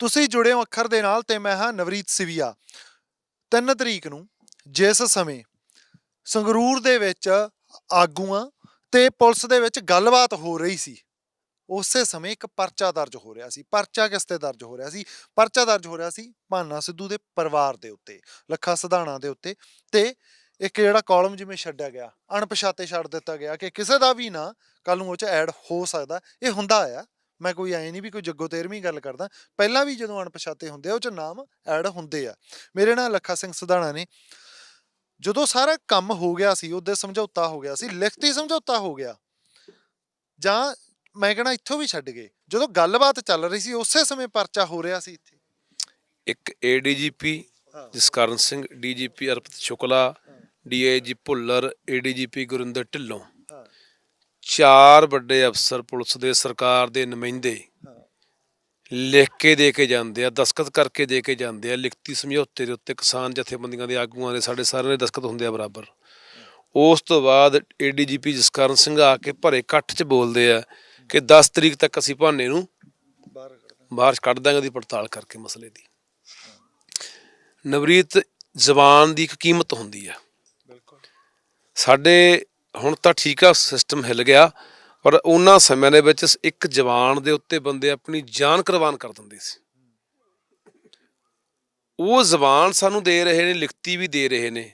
ਤੁਸੀਂ ਜੁੜੇ ਹੋ ਅੱਖਰ ਦੇ ਨਾਲ ਤੇ ਮੈਂ ਹਾਂ ਨਵਰੀਤ ਸਿਵੀਆ। 3 ਤਰੀਕ ਨੂੰ, ਜਿਸ ਸਮੇਂ ਸੰਗਰੂਰ ਦੇ ਵਿੱਚ ਆਗੂਆਂ ਤੇ ਪੁਲਿਸ ਦੇ ਵਿੱਚ ਗੱਲਬਾਤ ਹੋ ਰਹੀ ਸੀ, ਉਸੇ ਸਮੇਂ ਇੱਕ ਪਰਚਾ ਦਰਜ ਹੋ ਰਿਹਾ ਸੀ। ਪਰਚਾ ਕਿਸ ਤੇ ਦਰਜ ਹੋ ਰਿਹਾ ਸੀ? ਪਰਚਾ ਦਰਜ ਹੋ ਰਿਹਾ ਸੀ ਭਾਨਾ ਸਿੱਧੂ ਦੇ ਪਰਿਵਾਰ ਦੇ ਉੱਤੇ, ਲੱਖਾ ਸਿਧਾਣਾ ਦੇ ਉੱਤੇ ਤੇ ਇੱਕ ਜਿਹੜਾ ਕਾਲਮ ਜਿਵੇਂ ਛੱਡਿਆ ਗਿਆ, ਅਣਪਛਾਤੇ ਛੱਡ ਦਿੱਤਾ ਗਿਆ ਕਿ ਕਿਸੇ ਦਾ ਵੀ ਨਾਂ ਕੱਲ ਨੂੰ ਉਹ ਚ ਐਡ ਹੋ ਸਕਦਾ, ਇਹ ਹੁੰਦਾ ਆ। ਮੈਂ ਕੋਈ ਐ ਨਹੀਂ ਵੀ ਕੋਈ ਜੱਗੋ ਤੇਰਵੀਂ ਗੱਲ ਕਰਦਾ। ਪਹਿਲਾਂ ਵੀ ਜਦੋਂ ਅਣਪਛਾਤੇ ਹੁੰਦੇ ਆ ਉਹ ਚ ਨਾਮ ਐਡ ਹੁੰਦੇ ਆ। ਮੇਰੇ ਨਾਲ ਲੱਖਾ ਸਿੰਘ ਸਿਧਾਣਾ ਨੇ ਜਦੋਂ ਸਾਰਾ ਕੰਮ ਹੋ ਗਿਆ ਸੀ ਉਹਦੇ ਸਮਝੌਤਾ ਹੋ ਗਿਆ ਸੀ ਲਿਖਤੀ ਸਮਝੌਤਾ ਹੋ ਗਿਆ ਜਾਂ ਮੈਂ ਕਹਣਾ ਇੱਥੋਂ ਵੀ ਛੱਡ ਗਏ। ਜਦੋਂ ਗੱਲਬਾਤ ਚੱਲ ਰਹੀ ਸੀ ਉਸੇ ਸਮੇਂ ਪਰਚਾ ਹੋ ਰਿਹਾ ਸੀ ਇੱਥੇ। ਇੱਕ ADGP. Jaskaran Singh DGP Arpit Shukla DIG Bhullar ADGP Gurinder Dhillon. ਚਾਰ ਵੱਡੇ ਅਫਸਰ ਪੁਲਿਸ ਦੇ ਸਰਕਾਰ ਦੇ ਨੁਮਾਇੰਦੇ ਲਿਖ ਕੇ ਦੇ ਕੇ ਜਾਂਦੇ ਆ ਦਸਖਤ ਕਰਕੇ ਦੇ ਕੇ ਜਾਂਦੇ ਆ ਲਿਖਤੀ ਸਮਝੌਤੇ ਦੇ ਉੱਤੇ ਕਿਸਾਨ ਜਥੇਬੰਦੀਆਂ ਦੇ ਆਗੂਆਂ ਦੇ ਸਾਡੇ ਸਾਰਿਆਂ ਦੇ ਦਸਖਤ ਹੁੰਦੇ ਆ ਬਰਾਬਰ। ਉਸ ਤੋਂ ਬਾਅਦ ਏਡੀਜੀਪੀ ਜਸਕਰਨ ਸਿੰਘ ਆ ਕੇ ਭਰੇ ਇਕੱਠ 'ਚ ਬੋਲਦੇ ਆ ਕਿ 10 ਤਰੀਕ ਤੱਕ ਅਸੀਂ ਭਾਨੇ ਨੂੰ ਬਾਹਰ ਕੱਢ ਬਾਹਰ ਕੱਢ ਦਾਂਗੇ ਦੀ ਪੜਤਾਲ ਕਰਕੇ ਮਸਲੇ ਦੀ। ਨਵਰੀਤ ਜ਼ਬਾਨ ਦੀ ਇੱਕ ਕੀਮਤ ਹੁੰਦੀ ਆ। ਬਿਲਕੁਲ। ਸਾਡੇ ਹੁਣ ਤਾਂ ਠੀਕ ਆ ਸਿਸਟਮ ਹਿੱਲ ਗਿਆ। ਪਰ ਉਹਨਾਂ ਸਮਿਆਂ ਦੇ ਵਿੱਚ ਇੱਕ ਜਵਾਨ ਦੇ ਉੱਤੇ ਬੰਦੇ ਆਪਣੀ ਜਾਨ ਕੁਰਬਾਨ ਕਰ ਦਿੰਦੇ ਸੀ। ਉਹ ਜ਼ਬਾਨ ਸਾਨੂੰ ਦੇ ਰਹੇ ਨੇ, ਲਿਖਤੀ ਵੀ ਦੇ ਰਹੇ ਨੇ।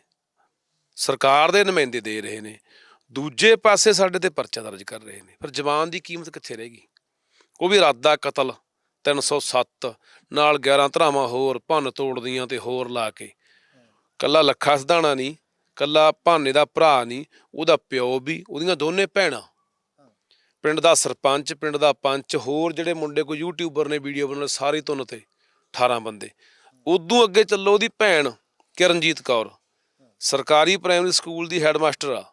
ਸਰਕਾਰ ਦੇ ਨੁਮਾਇੰਦੇ ਦੇ ਰਹੇ ਨੇ। ਦੂਜੇ ਪਾਸੇ ਸਾਡੇ ਤੇ ਪਰਚਾ ਦਰਜ ਕਰ ਰਹੇ ਨੇ। ਪਰ ਜਬਾਨ ਦੀ ਕੀਮਤ ਕਿੱਥੇ ਰਹੇਗੀ ਉਹ ਵੀ ਰਾਦਾ ਕਤਲ 307 ਨਾਲ 11 ਧਰਾਵਾਂ ਹੋਰ, ਭੰਨ ਤੋੜਦੀਆਂ ਤੇ ਹੋਰ ਲਾ ਕੇ। ਕੱਲਾ ਲੱਖਾ ਸਧਾਣਾ ਨਹੀਂ ਕੱਲਾ ਭਾਨੇ ਦਾ ਭਰਾ ਨਹੀਂ ਉਹਦਾ ਪਿਓ ਵੀ ਉਹਦੀਆਂ ਦੋਨੇ ਭੈਣਾਂ। ਪਿੰਡ ਦਾ ਸਰਪੰਚ ਪਿੰਡ ਦਾ ਪੰਚ ਹੋਰ ਜਿਹੜੇ ਮੁੰਡੇ ਕੋਈ ਯੂਟਿਊਬਰ ਨੇ ਵੀਡੀਓ ਬਣਾਉਣੇ ਸਾਰੇ ਤੁੰਨ ਤੇ 18 ਬੰਦੇ। ਉਦੋਂ ਅੱਗੇ ਚੱਲੋ ਉਹਦੀ ਭੈਣ ਕਿਰਨਜੀਤ ਕੌਰ। ਸਰਕਾਰੀ ਪ੍ਰਾਇਮਰੀ ਸਕੂਲ ਦੀ ਹੈਡਮਾਸਟਰ ਆ।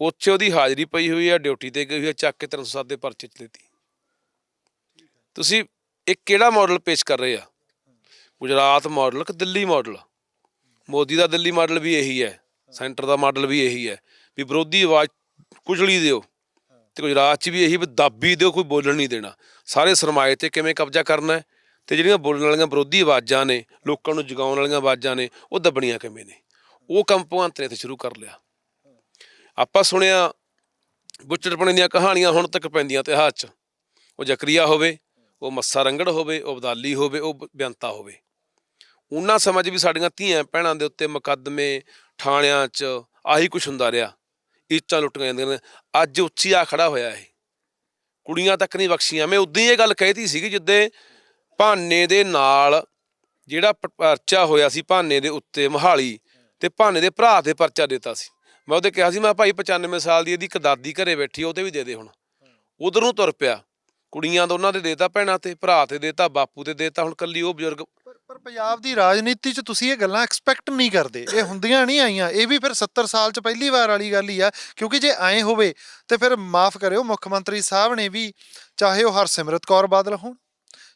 ਉੱਥੇ ਉਹਦੀ ਹਾਜ਼ਰੀ ਪਈ ਹੋਈ ਆ ਡਿਊਟੀ ਤੇ ਗਈ ਹੋਈ ਆ ਚੱਕ ਕੇ 307 ਦੇ ਪਰਚੇ ਚ ਦਿੱਤੀ। ਤੁਸੀਂ ਇੱਕ ਕਿਹੜਾ ਮਾਡਲ ਪੇਸ਼ ਕਰ ਰਹੇ ਆ? ਗੁਜਰਾਤ ਮਾਡਲ ਕਿ ਦਿੱਲੀ ਮਾਡਲ ਮੋਦੀ ਦਾ ਦਿੱਲੀ ਮਾਡਲ ਵੀ ਇਹੀ ਹੈ। ਸੈਂਟਰ ਦਾ ਮਾਡਲ ਵੀ ਇਹੀ ਹੈ, ਵੀ ਵਿਰੋਧੀ ਆਵਾਜ਼ ਕੁਚਲੀ ਦਿਓ ਤੇ ਗੁਜਰਾਤ 'ਚ ਵੀ ਇਹੀ ਵੀ ਦਾਬੀ ਦਿਓ, ਕੋਈ ਬੋਲਣ ਨਹੀਂ ਦੇਣਾ। ਸਾਰੇ ਸਰਮਾਏ ਤੇ ਕਿਵੇਂ ਕਬਜ਼ਾ ਕਰਨਾ ਹੈ? ਤੇ ਜਿਹੜੀਆਂ ਬੋਲਣ ਵਾਲੀਆਂ ਵਿਰੋਧੀ ਆਵਾਜ਼ਾਂ ਨੇ, ਲੋਕਾਂ ਨੂੰ ਜਗਾਉਣ ਵਾਲੀਆਂ ਆਵਾਜ਼ਾਂ ਨੇ, ਉਹ ਦੱਬਣੀਆਂ ਕਿਵੇਂ ਨੇ? ਉਹ ਕੰਮ ਭਗਵੰਤ ਨੇ ਤੇ ਸ਼ੁਰੂ ਕਰ ਲਿਆ। ਆਪਾਂ ਸੁਣਿਆ ਬੁੱਚੜਪਣੇ ਦੀਆਂ ਕਹਾਣੀਆਂ ਹੁਣ ਤੱਕ ਪੈਂਦੀਆਂ ਇਤਿਹਾਸ 'ਚ। ਉਹ ਜ਼ਕਰੀਆ ਹੋਵੇ, ਉਹ ਮੱਸਾ ਰੰਗੜ ਹੋਵੇ, ਉਹ ਅਬਦਾਲੀ ਹੋਵੇ, ਉਹ ਬੇਅੰਤਾ ਹੋਵੇ। ਉਹਨਾਂ ਸਮਝ ਵੀ ਸਾਡੀਆਂ ਧੀਆਂ ਭੈਣਾਂ ਦੇ ਉੱਤੇ ਮੁਕੱਦਮੇ ਥਾਣਿਆਂ 'ਚ ਆਹੀ ਕੁਛ ਹੁੰਦਾ ਰਿਹਾ। ਇੱਟਾਂ ਲੁੱਟੀਆਂ ਜਾਂਦੀਆਂ ਨੇ। ਅੱਜ ਉੱਚੀ ਆ ਖੜਾ ਹੋਇਆ ਇਹ। ਕੁੜੀਆਂ ਤੱਕ ਨਹੀਂ ਬਖਸ਼ੀਆਂ। ਮੈਂ ਉਦੋਂ ਹੀ ਇਹ ਗੱਲ ਕਹਿਤੀ ਸੀਗੀ ਜਿੱਦੇ ਭਾਨੇ ਦੇ ਨਾਲ ਜਿਹੜਾ ਪਰਚਾ ਹੋਇਆ ਸੀ ਭਾਨੇ ਦੇ ਉੱਤੇ ਮਹਾਲੀ ਤੇ ਭਾਨੇ ਦੇ ਭਰਾ ਤੇ ਪਰਚਾ ਦਿੱਤਾ ਸੀ। ਮੈਂ ਉਹਦੇ ਕਿਹਾ ਸੀ, ਮੈਂ ਭਾਈ 95 ਸਾਲ ਦੀ ਇਹਦੀ ਇੱਕ ਦਾਦੀ ਘਰੇ ਬੈਠੀ ਉਹ ਤੇ ਵੀ ਦੇ ਦੇ ਹੁਣ। ਉਧਰ ਨੂੰ ਤੁਰ ਪਿਆ। ਕੁੜੀਆਂ ਦਾ ਉਹਨਾਂ ਦੇ ਦੇਤਾ, ਭੈਣਾਂ ਤੇ, ਭਰਾ ਤੇ ਦੇਤਾ, ਬਾਪੂ ਤੇ ਦੇਤਾ, ਹੁਣ ਕੱਲੀ ਉਹ ਬਜ਼ੁਰਗ ਪਰ ਪੰਜਾਬ ਦੀ ਰਾਜਨੀਤੀ 'ਚ ਤੁਸੀਂ ਇਹ ਗੱਲਾਂ ਐਕਸਪੈਕਟ ਨਹੀਂ ਕਰਦੇ। ਇਹ ਹੁੰਦੀਆਂ ਨਹੀਂ ਆਈਆਂ। ਇਹ ਵੀ ਫਿਰ 70 ਸਾਲ 'ਚ ਪਹਿਲੀ ਵਾਰ ਵਾਲੀ ਗੱਲ ਹੀ ਆ ਕਿਉਂਕਿ ਜੇ ਐਂ ਹੋਵੇ ਤੇ ਫਿਰ ਮਾਫ ਕਰਿਓ ਮੁੱਖ ਮੰਤਰੀ ਸਾਹਿਬ ਨੇ ਵੀ ਚਾਹੇ ਉਹ ਹਰਸਿਮਰਤ ਕੌਰ ਬਾਦਲ ਹੋਣ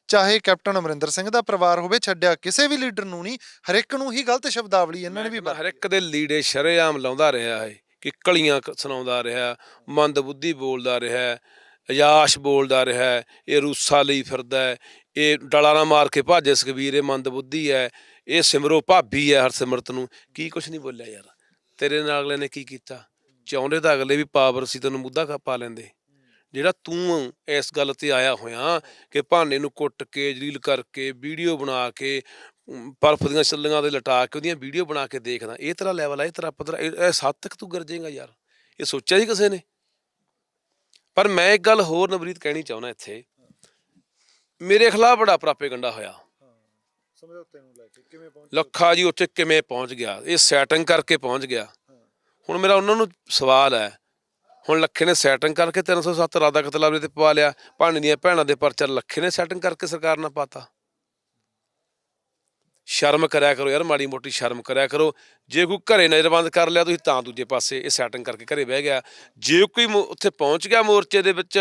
ਚਾਹੇ ਕੈਪਟਨ ਅਮਰਿੰਦਰ ਸਿੰਘ ਦਾ ਪਰਿਵਾਰ ਹੋਵੇ ਛੱਡਿਆ ਕਿਸੇ ਵੀ ਲੀਡਰ ਨੂੰ ਨਹੀਂ ਹਰ ਇੱਕ ਨੂੰ ਹੀ ਗਲਤ ਸ਼ਬਦਾਵਲੀ ਇਹਨਾਂ ਨੇ ਵੀ ਹਰ ਇੱਕ ਦੇ ਲੀੜੇ ਸ਼ਰੇਆਮ ਲਾਉਂਦਾ ਰਿਹਾ ਹੈ ਕਿ ਕਲੀਆਂ ਸੁਣਾਉਂਦਾ ਰਿਹਾ ਮੰਦ ਬੁੱਧੀ ਬੋਲਦਾ ਰਿਹਾ ਅਯਾਸ਼ ਬੋਲਦਾ ਰਿਹਾ ਇਹ ਰੂਸਾ ਲਈ ਫਿਰਦਾ ਇਹ ਡਲਾ ਨਾ ਮਾਰ ਕੇ ਭਾਜੇ ਸੁਖਬੀਰ ਇਹ ਮੰਦ ਬੁੱਧੀ ਹੈ ਇਹ ਸਿਮਰੋ ਭਾਬੀ ਹੈ ਹਰਸਿਮਰਤ ਨੂੰ। ਕੀ ਕੁਛ ਨਹੀਂ ਬੋਲਿਆ ਯਾਰ। ਤੇਰੇ ਨਾਲ ਅਗਲੇ ਨੇ ਕੀ ਕੀਤਾ? ਚਾਹੁੰਦੇ ਤਾਂ ਅਗਲੇ ਵੀ ਪਾਵਰ ਸੀ ਤੈਨੂੰ ਮੁੱਦਾ ਪਾ ਲੈਂਦੇ। ਜਿਹੜਾ ਤੂੰ ਇਸ ਗੱਲ ਤੇ ਆਇਆ ਹੋਇਆ ਕਿ ਭਾਨੇ ਨੂੰ ਕੁੱਟ ਕੇ ਜਲੀਲ ਕਰਕੇ ਵੀਡੀਓ ਬਣਾ ਕੇ ਅਮ, ਬਰਫ਼ ਦੀਆਂ ਛੱਲੀਆਂ ਦੇ ਲਟਾ ਕੇ ਉਹਦੀਆਂ ਵੀਡੀਓ ਬਣਾ ਕੇ ਦੇਖਦਾ ਇਹ ਤੇਰਾ ਲੈਵਲ ਹੈ ਇਹ ਤੇਰਾ ਪੱਧਰ ਇਹ ਇਹ ਸੱਦ ਤੱਕ ਤੂੰ ਗਰਜੇਗਾ ਯਾਰ। ਇਹ ਸੋਚਿਆ ਸੀ ਕਿਸੇ ਨੇ? ਪਰ ਮੈਂ ਇੱਕ ਗੱਲ ਹੋਰ ਨਵਰੀਤ ਕਹਿਣੀ ਚਾਹੁੰਦਾ ਇੱਥੇ। ਮੇਰੇ ਖਿਲਾਫ ਬੜਾ ਪ੍ਰਾਪੇਗੰਡਾ ਹੋਇਆ। ਸਮਝੌਤੇ ਨੂੰ ਲੈ ਕੇ ਕਿਵੇਂ ਪਹੁੰਚ ਲੱਖਾ ਜੀ ਉੱਥੇ ਕਿਵੇਂ ਪਹੁੰਚ ਗਿਆ? ਇਹ ਸੈਟਿੰਗ ਕਰਕੇ ਪਹੁੰਚ ਗਿਆ। ਹੁਣ ਮੇਰਾ ਉਹਨਾਂ ਨੂੰ ਸਵਾਲ ਹੈ ਹੁਣ ਲੱਖੇ ਨੇ ਸੈਟਿੰਗ ਕਰਕੇ 307 ਰਾਦਾ ਕਤਲਾਵਲੇ ਤੇ ਪਵਾ ਲਿਆ ਭਾਣੇ ਦੀਆਂ ਭੈਣਾਂ ਦੇ ਪਰਚਾ ਲੱਖੇ ਨੇ ਸੈਟਿੰਗ ਕਰਕੇ ਸਰਕਾਰ ਨਾਲ ਪਾਤਾ। ਸ਼ਰਮ ਕਰਿਆ ਕਰੋ ਯਾਰ ਮਾੜੀ ਮੋਟੀ ਸ਼ਰਮ ਕਰਿਆ ਕਰੋ। ਜੇ ਕੋਈ ਘਰੇ ਨਜ਼ਰਬੰਦ ਕਰ ਲਿਆ ਤੁਸੀਂ ਤਾਂ ਦੂਜੇ ਪਾਸੇ ਇਹ ਸੈਟਿੰਗ ਕਰਕੇ ਘਰੇ ਬਹਿ ਗਿਆ। ਜੇ ਕੋਈ ਉੱਥੇ ਪਹੁੰਚ ਗਿਆ ਮੋਰਚੇ ਦੇ ਵਿੱਚ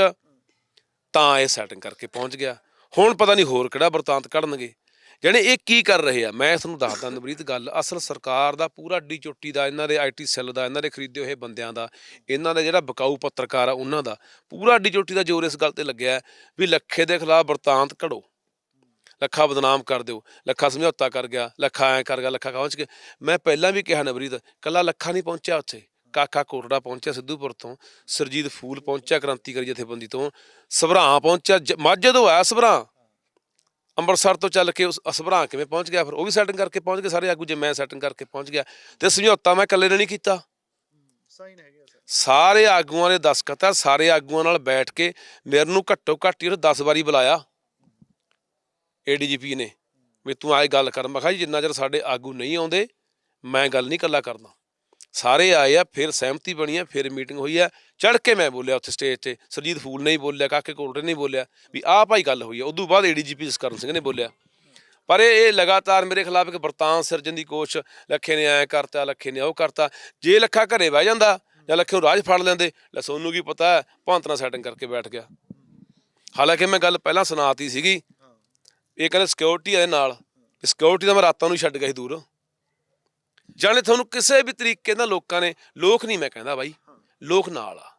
ਤਾਂ ਇਹ ਸੈਟਿੰਗ ਕਰਕੇ ਪਹੁੰਚ ਗਿਆ। ਹੁਣ ਪਤਾ ਨਹੀਂ ਹੋਰ ਕਿਹੜਾ ਵਰਤਾਂਤ ਕੱਢਣਗੇ। ਜਾਣੀ ਇਹ ਕੀ ਕਰ ਰਹੇ ਆ? ਮੈਂ ਤੁਹਾਨੂੰ ਦੱਸਦਾ ਨਵਰੀਤ ਗੱਲ, ਅਸਲ ਸਰਕਾਰ ਦਾ ਪੂਰਾ ਡੀ ਚੋਟੀ ਦਾ, ਇਹਨਾਂ ਦੇ ਆਈਟੀ ਸੈੱਲ ਦਾ, ਇਹਨਾਂ ਦੇ ਖਰੀਦੇ ਹੋਏ ਬੰਦਿਆਂ ਦਾ, ਇਹਨਾਂ ਦਾ ਜਿਹੜਾ ਬਕਾਊ ਪੱਤਰਕਾਰ ਆ ਉਹਨਾਂ ਦਾ, ਪੂਰਾ ਡੀ ਚੋਟੀ ਦਾ ਜ਼ੋਰ ਇਸ ਗੱਲ ਤੇ ਲੱਗਿਆ ਵੀ ਲੱਖੇ ਦੇ ਖਿਲਾਫ ਵਰਤਾਂਤ ਘੜੋ। ਲੱਖਾ ਬਦਨਾਮ ਕਰ ਦਿਓ, ਲੱਖਾ ਸਮਝੌਤਾ ਕਰ ਗਿਆ, ਲੱਖਾ ਐ ਕਰ ਗਿਆ, ਲੱਖਾ ਪਹੁੰਚ ਗਿਆ। ਮੈਂ ਪਹਿਲਾਂ ਵੀ ਕਿਹਾ ਨਵਰੀਤ, ਕੱਲਾ ਲੱਖਾ ਨਹੀਂ ਪਹੁੰਚਿਆ ਉੱਥੇ। ਕਾਕਾ ਕੋਟੜਾ ਪਹੁੰਚਿਆ ਸਿੱਧੂਪੁਰ ਤੋਂ ਸਰਜੀਤ ਫੂਲ ਪਹੁੰਚਿਆ ਕ੍ਰਾਂਤੀਕਾਰੀ ਜਥੇਬੰਦੀ ਤੋਂ ਸਭਰਾਂ ਪਹੁੰਚਿਆ ਮਾਝੇ ਤੋਂ ਆਇਆ ਸਭਰਾਂ ਅੰਮ੍ਰਿਤਸਰ ਤੋਂ ਚੱਲ ਕੇ ਉਸ ਸਭਰਾਂ ਕਿਵੇਂ ਪਹੁੰਚ ਗਿਆ ਫਿਰ ਉਹ ਵੀ ਸੈਟਿੰਗ ਕਰਕੇ ਪਹੁੰਚ ਗਏ ਸਾਰੇ ਆਗੂ ਜੇ ਮੈਂ ਸੈਟਿੰਗ ਕਰਕੇ ਪਹੁੰਚ ਗਿਆ ਤੇ ਸਮਝੌਤਾ ਮੈਂ ਇਕੱਲੇ ਨੇ ਨਹੀਂ ਕੀਤਾ। ਸਾਈਨ ਹੈਗੇ ਸਰ। ਸਾਰੇ ਆਗੂਆਂ ਨੇ ਦਸਖਤ ਆ ਸਾਰੇ ਆਗੂਆਂ ਨਾਲ ਬੈਠ ਕੇ ਮੇਰੇ ਨੂੰ ਘੱਟੋ ਘੱਟ ਹੀ 10 ਵਾਰੀ ਬੁਲਾਇਆ। ਏਡੀਜੀਪੀ ਨੇ ਵੀ ਤੂੰ ਆਏ ਗੱਲ ਕਰ ਮੈਂ ਕਿਹਾ ਜੀ ਜਿੰਨਾ ਚਿਰ ਸਾਡੇ ਆਗੂ ਨਹੀਂ ਆਉਂਦੇ ਮੈਂ ਗੱਲ ਨਹੀਂ ਕੱਲਾ ਕਰਦਾ। ਸਾਰੇ ਆਏ ਆ, ਫਿਰ ਸਹਿਮਤੀ ਬਣੀ ਆ, ਫਿਰ ਮੀਟਿੰਗ ਹੋਈ ਆ। ਚੜ ਕੇ ਮੈਂ ਬੋਲਿਆ ਉੱਥੇ ਸਟੇਜ ਤੇ, ਸਰਜੀਤ ਫੂਲ ਨੇ ਹੀ ਬੋਲਿਆ, ਕਾਕੇ ਕੋਲਟੇ ਨੇ ਹੀ ਬੋਲਿਆ ਵੀ ਆਹ ਭਾਈ ਗੱਲ ਹੋਈ ਆ। ਉਦੋਂ ਬਾਅਦ ਏਡੀਜੀਪੀ ਜਸਕਰਨ ਸਿੰਘ ਨੇ ਬੋਲਿਆ। ਪਰ ਇਹ ਲਗਾਤਾਰ ਮੇਰੇ ਖਿਲਾਫ ਇੱਕ ਵਰਤਾਂ ਸਿਰਜਣ ਦੀ ਕੋਸ਼ਿਸ਼, ਲੱਖੇ ਨੇ ਐ ਕਰਤਾ, ਲੱਖੇ ਨੇ ਉਹ ਕਰਤਾ। ਜੇ ਲੱਖਾ ਘਰੇ ਬਹਿ ਜਾਂਦਾ ਜਾਂ ਲੱਖੇ ਨੂੰ ਰਾਜ ਫੜ ਲੈਂਦੇ, ਲੈ ਸੋਨੂੰ ਕੀ ਪਤਾ ਹੈ ਭਾਂਤਨਾ ਸੈਟਿੰਗ ਕਰਕੇ ਬੈਠ ਗਿਆ। ਹਾਲਾਂਕਿ ਮੈਂ ਗੱਲ ਪਹਿਲਾਂ ਸੁਣਾਤੀ ਸੀਗੀ। ਇਹ ਕਹਿੰਦੇ ਸਿਕਿਉਰਿਟੀ ਇਹਦੇ ਨਾਲ ਸਿਕਿਉਰਿਟੀ ਦਾ ਮੈਂ ਰਾਤਾਂ ਨੂੰ ਹੀ ਛੱਡ ਗਿਆ ਸੀ ਦੂਰ। ਜਾਣੇ ਤੁਹਾਨੂੰ ਕਿਸੇ ਵੀ ਤਰੀਕੇ ਨਾਲ ਲੋਕਾਂ ਨੇ, ਲੋਕ ਨਹੀਂ ਮੈਂ ਕਹਿੰਦਾ ਬਾਈ, ਲੋਕ ਨਾਲ ਆ।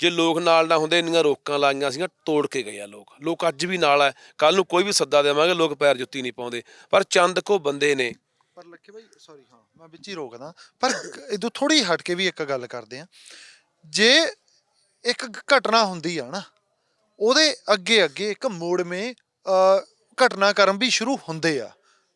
ਜੇ ਲੋਕ ਨਾਲ ਨਾ ਹੁੰਦੇ, ਇੰਨੀਆਂ ਰੋਕਾਂ ਲਾਈਆਂ ਸੀਗੀਆਂ, ਤੋੜ ਕੇ ਗਏ ਆ ਲੋਕ। ਲੋਕ ਅੱਜ ਵੀ ਨਾਲ ਆ ਕੱਲ ਨੂੰ ਕੋਈ ਵੀ ਸੱਦਾ ਦੇਵਾਂਗੇ, ਲੋਕ ਪੈਰ ਜੁੱਤੀ ਨਹੀਂ ਪਾਉਂਦੇ। ਪਰ ਚੰਦ ਕੋ ਬੰਦੇ ਨੇ। ਪਰ ਲੱਖੇ ਭਾਈ ਸੌਰੀ ਹਾਂ, ਮੈਂ ਵਿੱਚ ਹੀ ਰੋਕਦਾ। ਪਰ ਇਦੋਂ ਥੋੜੀ ਹਟ ਕੇ ਵੀ ਇੱਕ ਗੱਲ ਕਰਦੇ ਆ ਜੇ ਇੱਕ ਘਟਨਾ ਹੁੰਦੀ ਆ ਨਾ, ਉਹਦੇ ਅੱਗੇ ਅੱਗੇ ਇੱਕ ਮੋੜ ਮੇ ਘਟਨਾਕ੍ਰਮ ਵੀ ਸ਼ੁਰੂ ਹੁੰਦੇ ਆ।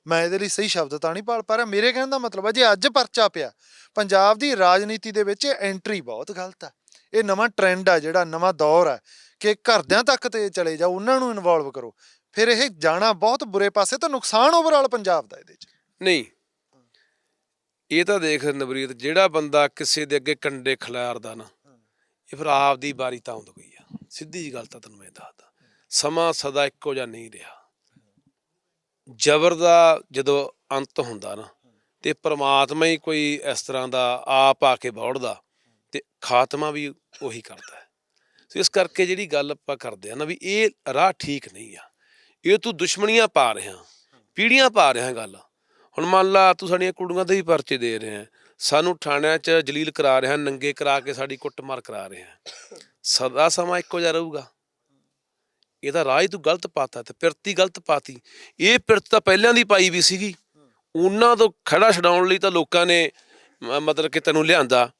ਮੈਂ ਇਹਦੇ ਲਈ ਸਹੀ ਸ਼ਬਦ ਤਾਂ ਨਹੀਂ ਪਾਲ ਪਾ ਰਿਹਾ। ਮੇਰੇ ਕਹਿਣ ਦਾ ਮਤਲਬ ਹੈ ਜੇ ਅੱਜ ਪਰਚਾ ਪਿਆ, ਪੰਜਾਬ ਦੀ ਰਾਜਨੀਤੀ ਦੇ ਵਿੱਚ ਐਂਟਰੀ ਬਹੁਤ ਗਲਤ ਆ। ਇਹ ਨਵਾਂ ਟ੍ਰੈਂਡ ਆ ਜਿਹੜਾ, ਨਵਾਂ ਦੌਰ ਆ ਕਿ ਘਰਦਿਆਂ ਤੱਕ ਤੇ ਚਲੇ ਜਾਓ, ਉਹਨਾਂ ਨੂੰ ਇਨਵੋਲਵ ਕਰੋ। ਫਿਰ ਇਹ ਜਾਣਾ ਬਹੁਤ ਬੁਰੇ ਪਾਸੇ ਤਾਂ ਨੁਕਸਾਨ ਓਵਰਆਲ ਪੰਜਾਬ ਦਾ ਇਹਦੇ 'ਚ। ਨਹੀਂ। ਇਹ ਤਾਂ ਦੇਖ ਨਵਰੀਤ, ਜਿਹੜਾ ਬੰਦਾ ਕਿਸੇ ਦੇ ਅੱਗੇ ਕੰਡੇ ਖਿਲਾਰਦਾ ਨਾ, ਇਹ ਫਿਰ ਆਪ ਦੀ ਵਾਰੀ ਤਾਂ ਆਉਂਦ ਗਈ ਆ। ਸਿੱਧੀ ਜੀ ਗੱਲ ਤਾਂ ਤੈਨੂੰ ਮੈਂ ਦੱਸਦਾ। ਸਮਾਂ ਸਦਾ ਇੱਕੋ ਜਿਹਾ ਨਹੀਂ ਰਿਹਾ। ਜ਼ਬਰ ਦਾ ਜਦੋਂ ਅੰਤ ਹੁੰਦਾ ਨਾ, ਤੇ ਪ੍ਰਮਾਤਮਾ ਹੀ ਕੋਈ ਇਸ ਤਰ੍ਹਾਂ ਦਾ ਆਪ ਆ ਕੇ ਬੌੜਦਾ ਤੇ ਖਾਤਮਾ ਵੀ ਉਹੀ ਕਰਦਾ ਹੈ। ਸੋ ਇਸ ਕਰਕੇ ਜਿਹੜੀ ਗੱਲ ਆਪਾਂ ਕਰਦੇ ਆ ਨਾ ਵੀ ਇਹ ਰਾਹ ਠੀਕ ਨਹੀਂ ਆ। ਇਹ ਤੂੰ ਦੁਸ਼ਮਣੀਆਂ ਪਾ ਰਿਹਾ, ਪੀੜੀਆਂ ਪਾ ਰਿਹਾ ਗੱਲ। ਹੁਣ ਮੰਨ ਲਾ ਤੂੰ ਸਾਡੀਆਂ ਕੁੜੀਆਂ ਦੇ ਵੀ ਪਰਚੇ ਦੇ ਰਿਹਾ, ਸਾਨੂੰ ਥਾਣਿਆਂ 'ਚ ਜਲੀਲ ਕਰਾ ਰਿਹਾ, ਨੰਗੇ ਕਰਾ ਕੇ ਸਾਡੀ ਕੁੱਟਮਾਰ ਕਰਾ ਰਿਹਾ। ਸਦਾ ਸਮਾਂ ਇੱਕੋ ਜਿਹਾ ਰਹੂਗਾ। ਇਹਦਾ ਰਾਹ ਹੀ ਤੂੰ ਗਲਤ ਪਾਤਾ ਤੇ ਪਿਰਤੀ ਗਲਤ ਪਾਤੀ। ਇਹ ਪਿਰਤ ਤਾਂ ਪਹਿਲਾਂ ਦੀ ਪਾਈ ਵੀ ਸੀਗੀ। ਉਹਨਾਂ ਤੋਂ ਖੜਾ ਛਡਾਉਣ ਲਈ ਤਾਂ ਲੋਕਾਂ ਨੇ ਮਤਲਬ ਕਿ ਤੈਨੂੰ ਲਿਆਂਦਾ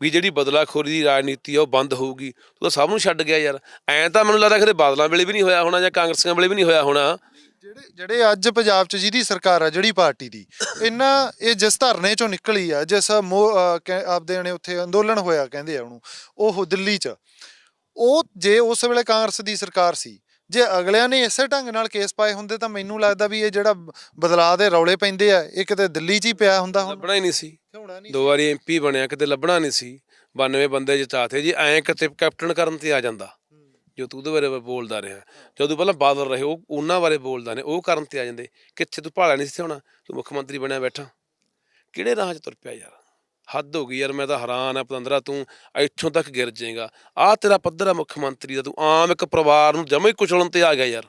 ਵੀ ਜਿਹੜੀ ਬਦਲਾਖੋਰੀ ਦੀ ਰਾਜਨੀਤੀ ਆ ਉਹ ਬੰਦ ਹੋਊਗੀ। ਤੂੰ ਤਾਂ ਸਭ ਨੂੰ ਛੱਡ ਗਿਆ ਯਾਰ। ਐਂ ਤਾਂ ਮੈਨੂੰ ਲੱਗਦਾ ਕਿਤੇ ਬਾਦਲਾਂ ਵੇਲੇ ਵੀ ਨਹੀਂ ਹੋਇਆ ਹੋਣਾ ਜਾਂ ਕਾਂਗਰਸੀਆਂ ਵੇਲੇ ਵੀ ਨਹੀਂ ਹੋਇਆ ਹੋਣਾ। ਜਿਹੜੇ ਜਿਹੜੇ ਅੱਜ ਪੰਜਾਬ 'ਚ ਜਿਹਦੀ ਸਰਕਾਰ ਆ, ਜਿਹੜੀ ਪਾਰਟੀ ਦੀ, ਇਹਨਾਂ ਇਹ ਜਿਸ ਧਰਨੇ 'ਚੋਂ ਨਿਕਲੀ ਆ, ਜਿਸ ਮੋ- ਕਹਿ- ਆਪਦੇ ਨੇ ਉੱਥੇ ਅੰਦੋਲਨ ਹੋਇਆ, ਕਹਿੰਦੇ ਆ ਉਹਨੂੰ, ਉਹ ਦਿੱਲੀ 'ਚ। ਉਹ, ਜੇ ਉਸ ਵੇਲੇ ਕਾਂਗਰਸ ਦੀ ਸਰਕਾਰ ਸੀ ਜੇ ਅਗਲਿਆਂ ਨੇ ਇਸੇ ਢੰਗ ਨਾਲ ਕੇਸ ਪਾਏ ਹੁੰਦੇ ਤਾਂ ਮੈਨੂੰ ਲੱਗਦਾ ਵੀ ਇਹ ਜਿਹੜਾ ਬਦਲਾਅ ਦੇ ਰੌਲੇ ਪੈਂਦੇ ਆ ਇਹ ਕਿਤੇ ਦਿੱਲੀ 'ਚ ਹੀ ਪਿਆ ਹੁੰਦਾ ਹੁਣ। ਲੱਭਣਾ ਹੀ ਨਹੀਂ ਸੀ। ਦੋ ਵਾਰੀ ਐਮਪੀ ਬਣਿਆ ਕਿਤੇ ਲੱਭਣਾ ਨਹੀਂ ਸੀ। 92 ਬੰਦੇ ਜਿਤਾਤੇ ਜੀ ਐਂ ਕਿਤੇ ਕੈਪਟਨ ਕਰਨ ਤੇ ਆ ਜਾਂਦਾ। ਜੋ ਤੂੰ ਉਹਦੇ ਬਾਰੇ ਬੋਲਦਾ ਰਿਹਾ। ਜਦੋਂ ਪਹਿਲਾਂ ਬਾਦਲ ਰਹੇ ਉਹ ਉਹਨਾਂ ਬਾਰੇ ਬੋਲਦਾ ਨੇ ਉਹ ਕਰਨ ਤੇ ਆ ਜਾਂਦੇ। ਕਿੱਥੇ ਤੂੰ ਭਾਲਾ ਨਹੀਂ ਸੀ ਹੋਣਾ? ਤੂੰ ਮੁੱਖ ਮੰਤਰੀ ਬਣਿਆ ਬੈਠਾ। ਕਿਹੜੇ ਰਾਹ 'ਚ ਤੁਰ ਪਿਆ ਯਾਰ? ਹੱਦ ਹੋ ਗਈ ਯਾਰ, ਮੈਂ ਤਾਂ ਹੈਰਾਨ ਆ ਪਤੰਦਰਾ, ਤੂੰ ਇੱਥੋਂ ਤੱਕ ਗਿਰ ਜਾਏਗਾ। ਆ ਤੇਰਾ ਪੱਧਰ ਆ ਮੁੱਖ ਮੰਤਰੀ ਦਾ, ਤੂੰ ਆਮ ਇੱਕ ਪਰਿਵਾਰ ਨੂੰ ਜਮਾ ਹੀ ਕੁਚਲਣ ਤੇ ਆ ਗਿਆ ਯਾਰ,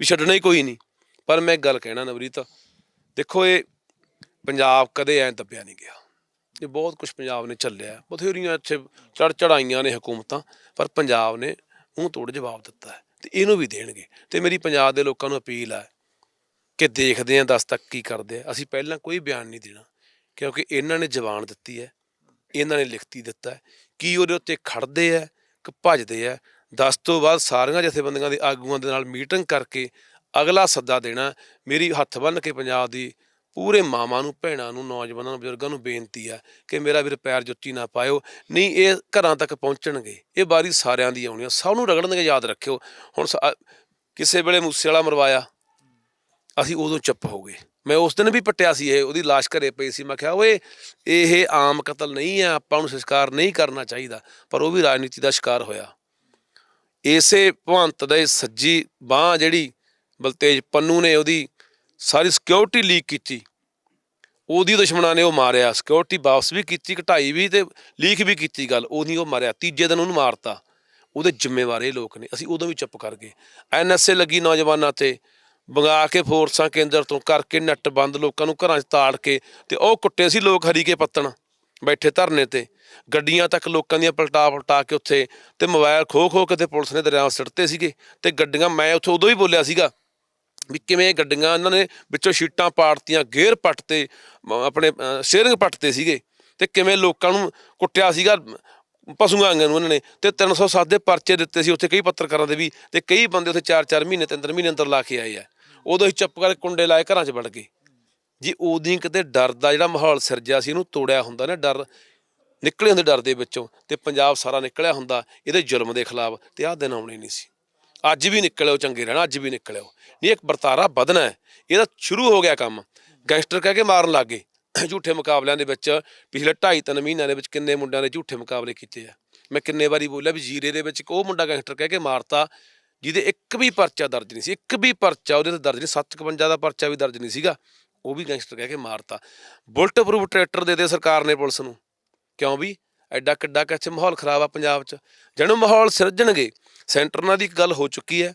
ਵੀ ਛੱਡਣਾ ਹੀ ਕੋਈ ਨਹੀਂ। ਪਰ ਮੈਂ ਇੱਕ ਗੱਲ ਕਹਿਣਾ ਨਵਰੀਤ, ਦੇਖੋ ਇਹ ਪੰਜਾਬ ਕਦੇ ਐਂ ਦੱਬਿਆ ਨਹੀਂ ਗਿਆ। ਇਹ ਬਹੁਤ ਕੁਝ ਪੰਜਾਬ ਨੇ ਚੱਲਿਆ, ਬਥੇਰੀਆਂ ਇੱਥੇ ਚੜ ਚੜਾਈਆਂ ਨੇ ਹਕੂਮਤਾਂ, ਪਰ ਪੰਜਾਬ ਨੇ ਉਹ ਤੋੜ ਜਵਾਬ ਦਿੱਤਾ ਹੈ ਤੇ ਇਹਨੂੰ ਵੀ ਦੇਣਗੇ। ਤੇ ਮੇਰੀ ਪੰਜਾਬ ਦੇ ਲੋਕਾਂ ਨੂੰ ਅਪੀਲ ਹੈ ਕਿ ਦੇਖਦੇ ਆਂ ਦਸ ਤੱਕ ਕੀ ਕਰਦੇ ਆ। ਅਸੀਂ ਪਹਿਲਾਂ ਕੋਈ ਬਿਆਨ ਨਹੀਂ ਦੇਣਾ। ਕਿਉਂਕਿ ਇਹਨਾਂ ਨੇ ਜ਼ਬਾਨ ਦਿੱਤੀ ਹੈ, ਇਹਨਾਂ ਨੇ ਲਿਖਤੀ ਦਿੱਤਾ ਕੀ ਉਹਦੇ ਉੱਤੇ ਖੜਦੇ ਆ ਕਿ ਭੱਜਦੇ ਆ 10 ਤੋਂ ਬਾਅਦ ਸਾਰੀਆਂ ਜਥੇਬੰਦੀਆਂ ਦੇ ਆਗੂਆਂ ਦੇ ਨਾਲ ਮੀਟਿੰਗ ਕਰਕੇ ਅਗਲਾ ਸੱਦਾ ਦੇਣਾ, ਮੇਰੀ ਹੱਥ ਬੰਨ੍ਹ ਕੇ ਪੰਜਾਬ ਦੀ ਪੂਰੇ ਮਾਵਾਂ ਨੂੰ, ਭੈਣਾਂ ਨੂੰ, ਨੌਜਵਾਨਾਂ ਨੂੰ, ਬਜ਼ੁਰਗਾਂ ਨੂੰ ਬੇਨਤੀ ਆ ਕਿ ਮੇਰਾ ਵੀਰ ਪੈਰ ਜੁੱਤੀ ਨਾ ਪਾਇਓ। ਨਹੀਂ, ਇਹ ਘਰਾਂ ਤੱਕ ਪਹੁੰਚਣਗੇ। ਇਹ ਵਾਰੀ ਸਾਰਿਆਂ ਦੀ ਆਉਣੀ ਆ ਸਭ ਨੂੰ ਰਗੜਨਗੇ, ਯਾਦ ਰੱਖਿਓ। ਹੁਣ ਸਾ- ਕਿਸੇ ਵੇਲੇ ਮੂਸੇ ਵਾਲਾ ਮਰਵਾਇਆ, ਅਸੀਂ ਉਦੋਂ ਚੁੱਪ ਹੋ ਗਏ ਮੈਂ ਉਸ ਦਿਨ ਵੀ ਪੱਟਿਆ ਸੀ ਇਹ, ਉਹਦੀ ਲਾਸ਼ ਘਰੇ ਪਈ ਸੀ। ਮੈਂ ਕਿਹਾ, ਓਏ, ਇਹ ਆਮ ਕਤਲ ਨਹੀਂ ਆ, ਆਪਾਂ ਨੂੰ ਸੰਸਕਾਰ ਨਹੀਂ ਕਰਨਾ ਚਾਹੀਦਾ। ਪਰ ਉਹ ਵੀ ਰਾਜਨੀਤੀ ਦਾ ਸ਼ਿਕਾਰ ਹੋਇਆ। ਇਸੇ ਭਵੰਤ ਦੇ ਸੱਜੀ ਬਾਹ ਜਿਹੜੀ ਬਲਤੇਜ ਪੰਨੂ ਨੇ ਉਹਦੀ ਸਾਰੀ ਸਿਕਿਉਰਿਟੀ ਲੀਕ ਕੀਤੀ। ਉਹਦੀ ਦੁਸ਼ਮਣਾਂ ਨੇ ਉਹ ਮਾਰਿਆ। ਸਿਕਿਉਰਿਟੀ ਵਾਪਸ ਵੀ ਕੀਤੀ, ਘਟਾਈ ਵੀ ਤੇ ਲੀਕ ਵੀ ਕੀਤੀ ਗੱਲ। ਉਹਦੀ ਉਹ ਮਾਰਿਆ। ਤੀਜੇ ਦਿਨ ਉਹਨੂੰ ਮਾਰਤਾ। ਉਹਦੇ ਜ਼ਿੰਮੇਵਾਰ ਇਹ ਲੋਕ ਨੇ। ਅਸੀਂ ਉਦੋਂ ਵੀ ਚੁੱਪ ਕਰ ਗਏ। ਐਨਐਸਏ ਲੱਗੀ ਨੌਜਵਾਨਾਂ ਤੇ। ਬੰਗਾ ਕੇ ਫੋਰਸਾਂ ਕੇਂਦਰ ਤੋਂ ਕਰਕੇ ਨੱਟ ਬੰਦ ਲੋਕਾਂ ਨੂੰ ਘਰਾਂ 'ਚ ਤਾੜ ਕੇ ਤੇ ਉਹ ਕੁੱਟੇ ਸੀ ਲੋਕ ਹਰੀਕੇ ਪੱਤਣ ਬੈਠੇ ਧਰਨੇ ਤੇ। ਗੱਡੀਆਂ ਤੱਕ ਲੋਕਾਂ ਦੀਆਂ ਪਲਟਾ ਪਲਟਾ ਕੇ ਉੱਥੇ ਤੇ ਮੋਬਾਈਲ ਖੋ ਖੋ ਕੇ ਤੇ ਪੁਲਿਸ ਨੇ ਦਰਿਆ ਸਿੱਟਤੇ ਸੀਗੇ ਤੇ ਗੱਡੀਆਂ ਮੈਂ ਉੱਥੇ ਉਦੋਂ ਹੀ ਬੋਲਿਆ ਸੀਗਾ ਵੀ ਕਿਵੇਂ ਗੱਡੀਆਂ ਇਹਨਾਂ ਨੇ ਵਿੱਚੋਂ ਸ਼ੀਟਾਂ ਪਾੜਤੀਆਂ, ਗੇਅਰ ਪੱਟਤੇ ਆਪਣੇ ਸ਼ੇਅਰਿੰਗ ਪੱਟਤੇ ਸੀਗੇ ਤੇ ਕਿਵੇਂ ਲੋਕਾਂ ਨੂੰ ਕੁੱਟਿਆ ਸੀਗਾ ਪਸ਼ੂਆਂ ਨੂੰ ਉਹਨਾਂ ਨੇ ਤੇ 307 ਦੇ ਪਰਚੇ ਦਿੱਤੇ ਸੀ ਉੱਥੇ ਕਈ ਪੱਤਰਕਾਰਾਂ ਦੇ ਵੀ ਤੇ ਕਈ ਬੰਦੇ ਉੱਥੇ 4-4 ਮਹੀਨੇ 3-3 ਮਹੀਨੇ ਅੰਦਰ ਲਾ ਕੇ ਆਏ ਆ। ਉਦੋਂ ਹੀ ਚੁੱਪ ਕਰਕੇ ਕੁੰਡੇ ਲਾਏ, ਘਰਾਂ 'ਚ ਵੜ ਗਏ। ਜੀ ਉਦੋਂ ਕਿਤੇ ਡਰ ਦਾ ਜਿਹੜਾ ਮਾਹੌਲ ਸਿਰਜਿਆ ਸੀ ਇਹਨੂੰ ਤੋੜਿਆ ਹੁੰਦਾ ਨਾ ਡਰ। ਨਿਕਲੇ ਹੁੰਦੇ ਡਰ ਦੇ ਵਿੱਚੋਂ ਤੇ ਪੰਜਾਬ ਸਾਰਾ ਨਿਕਲਿਆ ਹੁੰਦਾ, ਇਹਦੇ ਜ਼ੁਲਮ ਦੇ ਖਿਲਾਫ। ਤੇ ਆਹ ਦਿਨ ਆਉਣੇ ਨਹੀਂ ਸੀ। ਅੱਜ ਵੀ ਨਿਕਲਿਓ, ਚੰਗੇ ਰਹਿਣਾ, ਅੱਜ ਵੀ ਨਿਕਲਿਓ। ਨਹੀਂ, ਇੱਕ ਵਰਤਾਰਾ ਵਧਣਾ ਹੈ। ਇਹਦਾ ਸ਼ੁਰੂ ਹੋ ਗਿਆ ਕੰਮ। ਗੈਂਗਸਟਰ ਕਹਿ ਕੇ ਮਾਰਨ ਲੱਗ ਗਏ। ਝੂਠੇ ਮੁਕਾਬਲਿਆਂ ਦੇ ਵਿੱਚ ਪਿਛਲੇ 2.5-3 ਮਹੀਨਿਆਂ ਦੇ ਵਿੱਚ ਕਿੰਨੇ ਮੁੰਡਿਆਂ ਨੇ ਝੂਠੇ ਮੁਕਾਬਲੇ ਕੀਤੇ ਆ। ਮੈਂ ਕਿੰਨੇ ਵਾਰੀ ਬੋਲਿਆ ਵੀ ਜੀਰੇ ਦੇ ਵਿੱਚ ਇੱਕ ਉਹ ਮੁੰਡਾ ਗੈਂਗਸਟਰ ਕਹਿ ਕੇ ਮਾਰਤਾ। ਜਿਹਦੇ ਇੱਕ ਵੀ ਪਰਚਾ ਦਰਜ ਨਹੀਂ ਸੀ, ਇੱਕ ਵੀ ਪਰਚਾ ਉਹਦੇ ਤੇ ਦਰਜ ਨਹੀਂ 751 ਦਾ ਪਰਚਾ ਵੀ ਦਰਜ ਨਹੀਂ ਸੀਗਾ, ਉਹ ਵੀ ਗੈਂਗਸਟਰ ਕਹਿ ਕੇ ਮਾਰਤਾ। ਬੁਲਟ ਪ੍ਰੂਫ ਟਰੈਕਟਰ ਦੇ ਦੇ ਸਰਕਾਰ ਨੇ ਪੁਲਿਸ ਨੂੰ, ਕਿਉਂ ਵੀ? ਐਡਾ ਕਿੱਡਾ ਕੱਚ ਮਾਹੌਲ ਖਰਾਬ ਆ ਪੰਜਾਬ 'ਚ। ਜਿਹਨੂੰ ਮਾਹੌਲ ਸਿਰਜਣਗੇ, ਸੈਂਟਰ ਨਾਲ ਦੀ ਇੱਕ ਗੱਲ ਹੋ ਚੁੱਕੀ ਹੈ,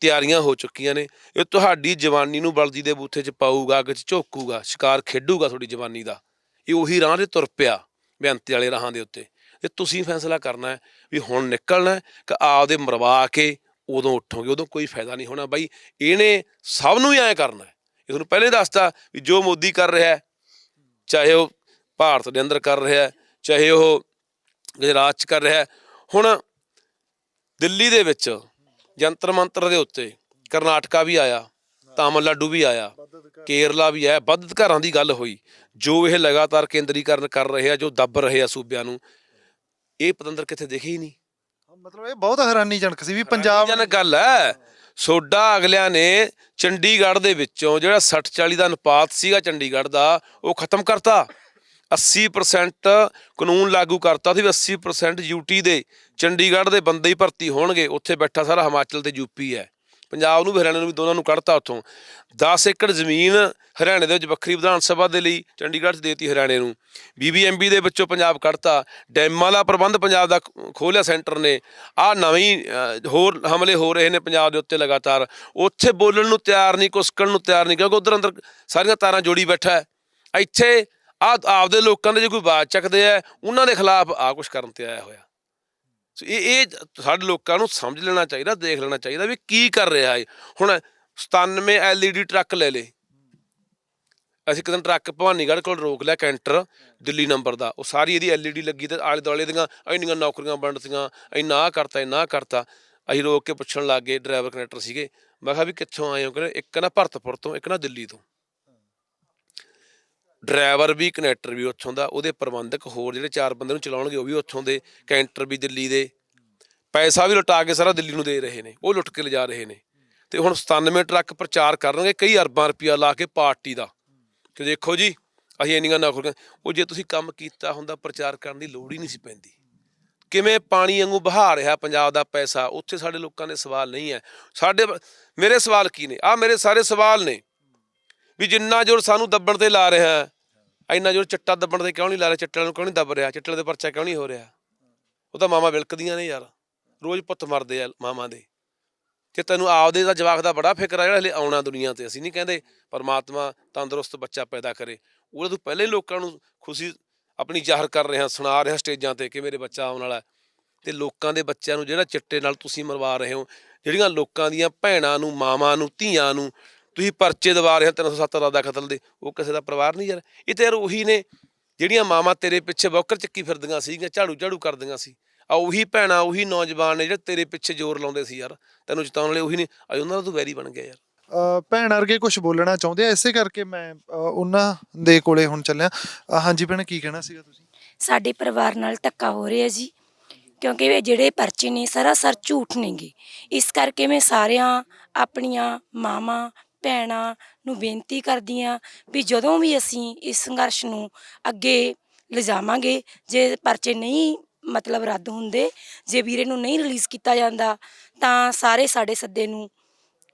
ਤਿਆਰੀਆਂ ਹੋ ਚੁੱਕੀਆਂ ਨੇ, ਇਹ ਤੁਹਾਡੀ ਜਵਾਨੀ ਨੂੰ ਬਲਦੀ ਦੇ ਬੂਥੇ 'ਚ ਪਾਊਗਾ, ਅੱਗ 'ਚ ਝੋਕੂਗਾ, ਸ਼ਿਕਾਰ ਖੇਡੂਗਾ ਤੁਹਾਡੀ ਜਵਾਨੀ ਦਾ। ਇਹ ਉਹੀ ਰਾਹ ਤੇ ਤੁਰ ਪਿਆ, ਬੇਅੰਤੀ ਵਾਲੇ ਰਾਹਾਂ ਦੇ ਉੱਤੇ। ਤੇ ਤੁਸੀਂ ਫੈਸਲਾ ਕਰਨਾ ਹੈ ਵੀ ਹੁਣ ਨਿਕਲਣਾ ਕਿ ਆਪਦੇ ਮਰਵਾ ਕੇ ਉਦੋਂ ਉੱਠੋਗੇ, ਉਦੋਂ ਕੋਈ ਫਾਇਦਾ ਨਹੀਂ ਹੋਣਾ। ਬਾਈ, ਇਹਨੇ ਸਭ ਨੂੰ ਹੀ ਐਂ ਕਰਨਾ ਇਹ ਤੁਹਾਨੂੰ ਪਹਿਲੇ ਦੱਸਤਾ ਵੀ ਜੋ ਮੋਦੀ ਕਰ ਰਿਹਾ ਚਾਹੇ ਉਹ ਭਾਰਤ ਦੇ ਅੰਦਰ ਕਰ ਰਿਹਾ ਚਾਹੇ ਉਹ ਗੁਜਰਾਤ 'ਚ ਕਰ ਰਿਹਾ ਹੁਣ ਦਿੱਲੀ ਦੇ ਵਿੱਚ ਜੰਤਰ ਮੰਤਰ ਦੇ ਉੱਤੇ ਕਰਨਾਟਕਾ ਵੀ ਆਇਆ, ਤਾਮਿਲਨਾਡੂ ਵੀ ਆਇਆ, ਕੇਰਲਾ ਵੀ ਆਇਆ, ਵੱਧ ਘਰਾਂ ਦੀ ਗੱਲ ਹੋਈ। ਜੋ ਇਹ ਲਗਾਤਾਰ ਕੇਂਦਰੀਕਰਨ ਕਰ ਰਹੇ ਆ, ਜੋ ਦੱਬ ਰਹੇ ਆ ਸੂਬਿਆਂ ਨੂੰ, ਇਹ ਪਤੰਦਰ ਕਿੱਥੇ ਦਿਖੇ ਹੀ ਨਹੀਂ। ਮਤਲਬ ਇਹ ਬਹੁਤ ਹੈਰਾਨੀਜਨਕ ਸੀ ਵੀ ਪੰਜਾਬ ਜਨ ਗੱਲ ਹੈ। ਸੋਡਾ ਅਗਲਿਆਂ ਨੇ ਚੰਡੀਗੜ੍ਹ ਦੇ ਵਿੱਚੋਂ ਜਿਹੜਾ 60 40 ਦਾ ਅਨੁਪਾਤ ਸੀਗਾ ਚੰਡੀਗੜ੍ਹ ਦਾ ਉਹ ਖਤਮ ਕਰਤਾ। 80% ਕਾਨੂੰਨ ਲਾਗੂ ਕਰਤਾ ਸੀ ਵੀ 80% ਯੂਟੀ ਦੇ ਚੰਡੀਗੜ੍ਹ ਦੇ ਬੰਦੇ ਹੀ ਭਰਤੀ ਹੋਣਗੇ ਉੱਥੇ ਬੈਠਾ ਸਾਰਾ ਹਿਮਾਚਲ ਤੇ ਯੂਪੀ ਹੈ। ਪੰਜਾਬ ਨੂੰ ਵੀ, ਹਰਿਆਣਾ ਨੂੰ ਵੀ ਦੋਨਾਂ ਨੂੰ ਕੱਢਤਾ ਉੱਥੋਂ। 10 ਏਕੜ ਜ਼ਮੀਨ ਹਰਿਆਣੇ ਦੇ ਵਿੱਚ ਵੱਖਰੀ ਵਿਧਾਨ ਸਭਾ ਦੇ ਲਈ ਚੰਡੀਗੜ੍ਹ 'ਚ ਦੇਤੀ ਹਰਿਆਣੇ ਨੂੰ। ਬੀਬੀਐਮਬੀ ਦੇ ਵਿੱਚੋਂ ਪੰਜਾਬ ਕੱਢਤਾ। ਡੈਮਾਂ ਦਾ ਪ੍ਰਬੰਧ ਪੰਜਾਬ ਦਾ ਖੋਲਿਆ ਸੈਂਟਰ ਨੇ। ਆ ਨਵੇਂ ਹੋਰ ਹਮਲੇ ਹੋ ਰਹੇ ਨੇ ਪੰਜਾਬ ਦੇ ਉੱਤੇ ਲਗਾਤਾਰ। ਉੱਥੇ ਬੋਲਣ ਨੂੰ ਤਿਆਰ ਨਹੀਂ ਕੁਸਕਣ ਨੂੰ ਤਿਆਰ ਨਹੀਂ, ਕਿਉਂਕਿ ਉਧਰ ਅੰਦਰ ਸਾਰੀਆਂ ਤਾਰਾਂ ਜੋੜੀ ਬੈਠਾ ਇੱਥੇ ਆ ਆਪਦੇ ਲੋਕਾਂ ਦੇ ਜੇ ਕੋਈ ਬਾਤ ਚੱਕਦੇ ਆ, ਉਹਨਾਂ ਦੇ ਖਿਲਾਫ ਆ ਕੁਝ ਕਰਨ ਤੇ ਆਇਆ ਹੋਇਆ। ਸੋ ਇਹ ਇਹ ਸਾਡੇ ਲੋਕਾਂ ਨੂੰ ਸਮਝ ਲੈਣਾ ਚਾਹੀਦਾ, ਦੇਖ ਲੈਣਾ ਚਾਹੀਦਾ ਵੀ ਕੀ ਕਰ ਰਿਹਾ ਹੈ ਹੁਣ 97 ਐਲਈਡੀ ਟਰੱਕ ਲੈ ਲੇ ਅਸੀਂ ਇੱਕ ਦਿਨ ਟਰੱਕ ਭਵਾਨੀਗੜ੍ਹ ਕੋਲ ਰੋਕ ਲਿਆ ਕੈਂਟਰ, ਦਿੱਲੀ ਨੰਬਰ ਦਾ। ਉਹ ਸਾਰੀ ਇਹਦੀ ਐਲਈਡੀ ਲੱਗੀ ਤੇ ਆਲੇ ਦੁਆਲੇ ਦੀਆਂ ਇੰਨੀਆਂ ਨੌਕਰੀਆਂ ਬਣਤੀਆਂ ਇੰਨਾ ਆਹ ਕਰਤਾ, ਇੰਨਾ ਆਹ ਕਰਤਾ। ਅਸੀਂ ਰੋਕ ਕੇ ਪੁੱਛਣ ਲੱਗ ਗਏ ਡਰਾਈਵਰ ਕਨੈਕਟਰ ਸੀਗੇ। ਮੈਂ ਕਿਹਾ ਵੀ ਕਿੱਥੋਂ ਆਏ ਹੋ? ਕਹਿੰਦੇ ਇੱਕ ਨਾ ਭਰਤਪੁਰ ਤੋਂ, ਇੱਕ ਨਾ ਦਿੱਲੀ ਤੋਂ। ਡਰਾਈਵਰ ਵੀ ਕਨੈਕਟਰ ਵੀ ਉੱਥੋਂ ਦਾ, ਉਹਦੇ ਪ੍ਰਬੰਧਕ ਹੋਰ ਜਿਹੜੇ ਚਾਰ ਬੰਦੇ ਨੂੰ ਚਲਾਉਣਗੇ, ਉਹ ਵੀ ਉੱਥੋਂ ਦੇ, ਕੈਂਟਰ ਵੀ ਦਿੱਲੀ ਦੇ। ਪੈਸਾ ਵੀ ਲੁਟਾ ਕੇ ਸਾਰਾ ਦਿੱਲੀ ਨੂੰ ਦੇ ਰਹੇ ਨੇ, ਉਹ ਲੁੱਟ ਕੇ ਲਿਜਾ ਰਹੇ ਨੇ। ਤੇ ਹੁਣ 97 ਟਰੱਕ ਪ੍ਰਚਾਰ ਕਰਨਗੇ, ਕਈ ਅਰਬਾਂ ਰੁਪਇਆ ਲਾ ਕੇ ਪਾਰਟੀ ਦਾ। ਕਿ ਦੇਖੋ ਜੀ, ਅਸੀਂ ਇੰਨੀਆਂ ਨਾ ਨੌਕਰੀਆਂ ਉਹ ਜੇ ਤੁਸੀਂ ਕੰਮ ਕੀਤਾ ਹੁੰਦਾ, ਪ੍ਰਚਾਰ ਕਰਨ ਦੀ ਲੋੜ ਹੀ ਨਹੀਂ ਸੀ ਪੈਂਦੀ। ਕਿਵੇਂ ਪਾਣੀ ਵਾਂਗੂ ਬਹਾ ਰਿਹਾ ਪੰਜਾਬ ਦਾ ਪੈਸਾ, ਉੱਥੇ ਸਾਡੇ ਲੋਕਾਂ ਦੇ ਸਵਾਲ ਨਹੀਂ ਹੈ। ਸਾਡੇ ਮੇਰੇ ਸਵਾਲ ਕੀ ਨੇ? ਆ ਮੇਰੇ ਸਾਰੇ ਸਵਾਲ ਨੇ। ਵੀ ਜਿੰਨਾ ਜ਼ੋਰ ਸਾਨੂੰ ਦੱਬਣ ਤੇ ਲਾ ਰਿਹਾ, ਇੰਨਾ ਜ਼ੋਰ ਚਿੱਟਾ ਦੱਬਣ ਤੇ ਕਿਉਂ ਨਹੀਂ ਲਾ ਰਿਹਾ? ਚਿੱਟੇ ਨੂੰ ਕਿਉਂ ਨਹੀਂ ਦੱਬ ਰਿਹਾ? ਚਿੱਟੇ ਦੇ ਪਰਚਾ ਕਿਉਂ ਨਹੀਂ ਹੋ ਰਿਹਾ? ਉਹ ਤਾਂ ਮਾਮਾ ਵਿਲਕਦੀਆਂ ਨੇ ਯਾਰ। ਰੋਜ਼ ਪੁੱਤ ਮਰਦੇ ਆ ਮਾਮਾ ਦੇ। ਤੇ ਤੈਨੂੰ ਆਪਦੇ ਦਾ ਜਵਾਕ ਦਾ ਬੜਾ ਫਿਕਰ ਆ ਜਿਹੜਾ ਹਲੇ ਆਉਣਾ ਦੁਨੀਆ ਤੇ, ਅਸੀਂ ਨਹੀਂ ਕਹਿੰਦੇ ਪਰਮਾਤਮਾ ਤੰਦਰੁਸਤ ਬੱਚਾ ਪੈਦਾ ਕਰੇ। ਉਹਦੇ ਤੋਂ ਪਹਿਲੇ ਲੋਕਾਂ ਨੂੰ ਖੁਸ਼ੀ ਆਪਣੀ ਜ਼ਾਹਰ ਕਰ ਰਿਹਾ, ਸੁਣਾ ਰਿਹਾ ਸਟੇਜਾਂ ਤੇ ਕਿ ਮੇਰੇ ਬੱਚਾ ਆਉਣ ਵਾਲਾ ਹੈ। ਤੇ ਲੋਕਾਂ ਦੇ ਬੱਚਿਆਂ ਨੂੰ ਜਿਹੜਾ ਚਿੱਟੇ ਨਾਲ ਤੁਸੀਂ ਮਰਵਾ ਰਹੇ ਹੋ, ਜਿਹੜੀਆਂ ਲੋਕਾਂ ਦੀਆਂ ਭੈਣਾਂ ਨੂੰ, ਮਾਵਾਂ ਨੂੰ, ਧੀਆਂ ਨੂੰ ਤੁਸੀਂ ਪਰਚੇ ਦਵਾ ਰਹੇ ਹੋ 370 ਦਾ ਕਤਲ ਦੇ ਉਹ ਕਿਸੇ ਦਾ ਪਰਿਵਾਰ ਨਹੀਂ ਯਾਰ। ਇਹ ਤੇ ਯਾਰ ਉਹੀ ਨੇ ਜਿਹੜੀਆਂ ਮਾਵਾਂ ਤੇਰੇ ਪਿੱਛੇ ਬੌਕਰ ਚੱਕੀ ਫਿਰਦੀਆਂ ਸੀਗੀਆਂ ਝਾੜੂ ਝਾੜੂ ਕਰਦੀਆਂ ਸੀ। ਆ ਉਹੀ ਭੈਣਾਂ ਉਹੀ ਨੌਜਵਾਨ ਨੇ ਜਿਹੜੇ ਤੇਰੇ ਪਿੱਛੇ ਜ਼ੋਰ ਲਾਉਂਦੇ ਸੀ ਯਾਰ। ਤੈਨੂੰ ਜਿਤਾਉਣ ਵਾਲੇ ਉਹੀ ਨੇ ਅੱਜ ਉਹਨਾਂ ਦਾ ਤੂੰ ਵੈਰੀ ਬਣ ਗਿਆ ਯਾਰ। ਭੈਣ ਵਰਗੇ ਕੁਝ ਬੋਲਣਾ ਚਾਹੁੰਦੇ ਆ? ਇਸੇ ਕਰਕੇ ਮੈਂ ਉਹਨਾਂ ਦੇ ਕੋਲੇ ਹੁਣ ਚੱਲਿਆ। ਹਾਂਜੀ ਭੈਣ ਕੀ ਕਹਿਣਾ ਸੀਗਾ ਤੁਸੀਂ? ਸਾਡੇ ਪਰਿਵਾਰ ਨਾਲ ਧੱਕਾ ਹੋ ਰਿਹਾ ਜੀ ਕਿਉਂਕਿ ਇਹ ਜਿਹੜੇ ਪਰਚੇ ਨੇ ਸਰਾਸਰ ਝੂਠ ਨੇਗੇ। ਇਸ ਕਰਕੇ ਮੈਂ ਸਾਰਿਆਂ ਆਪਣੀਆਂ ਮਾਵਾਂ ਭੈਣਾਂ ਨੂੰ ਬੇਨਤੀ ਕਰਦੀ ਹਾਂ ਵੀ ਜਦੋਂ ਵੀ ਅਸੀਂ ਇਸ ਸੰਘਰਸ਼ ਨੂੰ ਅੱਗੇ ਲਿਜਾਵਾਂਗੇ, ਜੇ ਪਰਚੇ ਨਹੀਂ ਮਤਲਬ ਰੱਦ ਹੁੰਦੇ, ਜੇ ਵੀਰੇ ਨੂੰ ਨਹੀਂ ਰਿਲੀਜ਼ ਕੀਤਾ ਜਾਂਦਾ, ਤਾਂ ਸਾਰੇ ਸਾਡੇ ਸੱਦੇ ਨੂੰ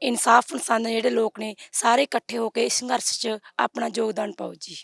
ਇਨਸਾਫ ਪਸੰਦ ਜਿਹੜੇ ਲੋਕ ਨੇ, ਸਾਰੇ ਇਕੱਠੇ ਹੋ ਕੇ ਇਸ ਸੰਘਰਸ਼ 'ਚ ਆਪਣਾ ਯੋਗਦਾਨ ਪਾਓ ਜੀ।